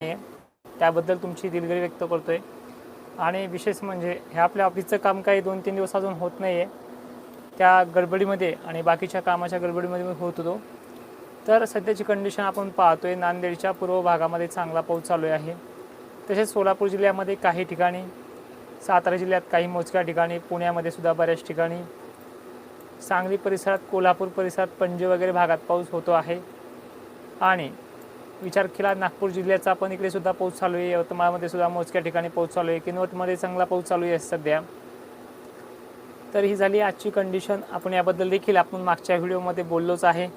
आहे. त्याबद्दल तुमची दिलगिरी व्यक्त करतो आहे आणि विशेष म्हणजे हे आपल्या ऑफिसचं काम काही दोन तीन दिवस अजून होत नाही आहे त्या गडबडीमध्ये आणि बाकीच्या कामाच्या गडबडीमध्ये होत होतो. तर सध्याची कंडिशन आपण पाहतोय नांदेडच्या पूर्व भागामध्ये चांगला पाऊस चालू आहे. तसेच सोलापूर जिल्ह्यामध्ये काही ठिकाणी सातारा जिल्ह्यात काही मोजक्या ठिकाणी पुण्यामध्ये सुद्धा बऱ्याच ठिकाणी. सांगली परिसरात कोल्हापूर परिसरात पणजी वगैरे भागात पाऊस होतो आहे. आणि विचार केला. नागपूर जिल्ह्याचा पण इकडे सुद्धा पाऊस चालू आहे. यवतमाळमध्ये सुद्धा मोजक्या ठिकाणी पाऊस चालू आहे. किनवटमध्ये चांगला पाऊस चालू आहे सध्या. तर ही झाली आजची कंडिशन आपण याबद्दल देखील आपण मागच्या व्हिडिओमध्ये बोललोच आहे.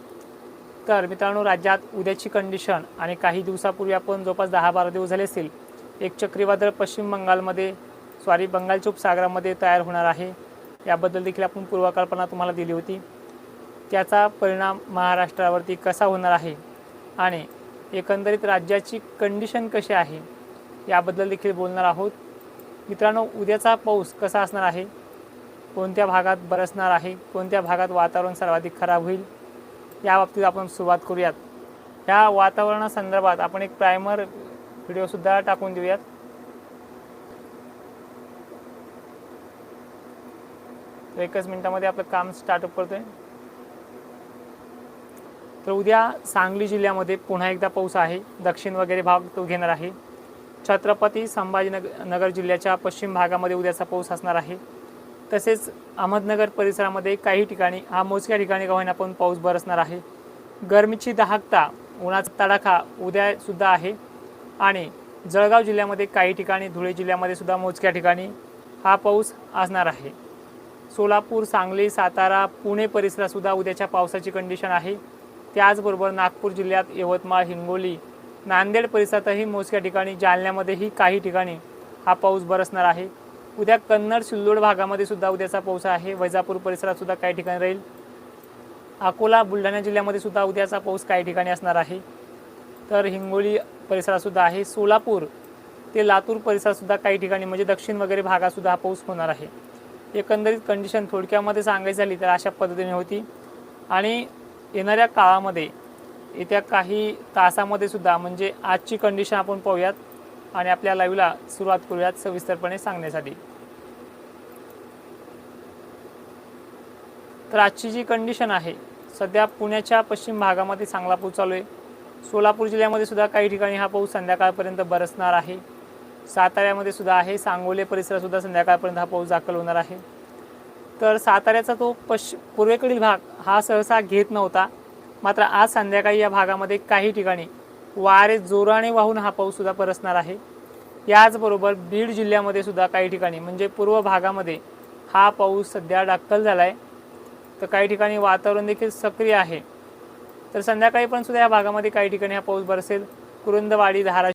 तर मित्रांनो राज्यात उद्याची कंडिशन आणि काही दिवसापूर्वी आपण जवळपास दहा बारा दिवस झाले असतील एक चक्रीवादळ पश्चिम बंगालमध्ये सॉरी बंगालच्या उपसागरामध्ये तयार होणार आहे. याबद्दल देखील आपण पूर्वकल्पना तुम्हाला दिली होती. त्याचा परिणाम महाराष्ट्रावरती कसा होणार आहे आणि एकंदरीत राज्याची कंडिशन कशी आहे याबद्दल देखील बोलणार आहोत. मित्रांनो उद्याचा पाऊस कसा असणार आहे? कोणत्या भागात बरसणार आहे? कोणत्या भागात वातावरण सर्वाधिक खराब होईल? या बाबतीत आपण सुरुवात करूयात. या वातावरणासंदर्भात आपण एक प्रायमर व्हिडिओसुद्धा टाकून देऊयात. एकच मिनिटामध्ये आपलं काम स्टार्टअप करतोय तर उद्या सांगली जिल्ह्यामध्ये पुन्हा एकदा पाऊस आहे. दक्षिण वगैरे भाग तो घेणार आहे. छत्रपती संभाजीनगर नगर जिल्ह्याच्या पश्चिम भागामध्ये उद्याचा पाऊस असणार आहे. तसेच अहमदनगर परिसरामध्ये काही ठिकाणी हा मोजक्या ठिकाणी का होईना पण पाऊस बरसणार आहे. गरमीची दाहकता उन्हाचा तडाखा उद्यासुद्धा आहे. आणि जळगाव जिल्ह्यामध्ये काही ठिकाणी धुळे जिल्ह्यामध्ये सुद्धा मोजक्या ठिकाणी हा पाऊस असणार आहे. सोलापूर सांगली सातारा पुणे परिसरातसुद्धा उद्याच्या पावसाची कंडिशन आहे. त्याचबरोबर नागपूर जिल्ह्यात यवतमाळ हिंगोली नांदेड परिसरातही मोजक्या ठिकाणी जालन्यामध्येही काही ठिकाणी हा पाऊस बरसणार आहे. उद्या कन्नड सिल्लोड भागामध्ये सुद्धा उद्याचा पाऊस आहे. वैजापूर परिसरात सुद्धा काही ठिकाणी राहील. अकोला बुलढाणा जिल्ह्यामध्ये सुद्धा उद्याचा पाऊस काही ठिकाणी असणार आहे. तर हिंगोली परिसरातसुद्धा आहे. सोलापूर ते लातूर परिसरातसुद्धा काही ठिकाणी म्हणजे दक्षिण वगैरे भागातसुद्धा हा पाऊस होणार आहे. एकंदरीत कंडिशन थोडक्यामध्ये सांगायची झाली तर अशा पद्धतीने होती. आणि येणाऱ्या काळामध्ये येत्या काही तासामध्ये सुद्धा म्हणजे आजची कंडिशन आपण पाहूयात आणि आपल्या लाईव्हला सुरुवात करूयात सविस्तरपणे सांगण्यासाठी. तर आजची जी कंडिशन आहे सध्या पुण्याच्या पश्चिम भागामध्ये चांगला पाऊस चालू आहे. सोलापूर जिल्ह्यामध्ये सुद्धा काही ठिकाणी हा पाऊस संध्याकाळपर्यंत बरसणार आहे. साताऱ्यामध्ये सुद्धा आहे. सांगोले परिसरात सुद्धा संध्याकाळपर्यंत हा पाऊस दाखल होणार आहे. तर साताऱ्याचा तो पश पूर्वेकडील भाग हा सहसा घेत नव्हता. मात्र आज संध्याकाळी या भागामध्ये काही ठिकाणी वारे जोराने वाहून हा पाऊससुद्धा परसणार आहे. याचबरोबर बीड जिल्ह्यामध्ये सुद्धा काही ठिकाणी म्हणजे पूर्व भागामध्ये हा पाऊस सध्या दाखल झाला आहे तर काही ठिकाणी वातावरण देखील सक्रिय आहे. तर संध्याकाळी पण सुद्धा या भागामध्ये काही ठिकाणी हा पाऊस बरसेल. कुरुंदवाडी धाराशिव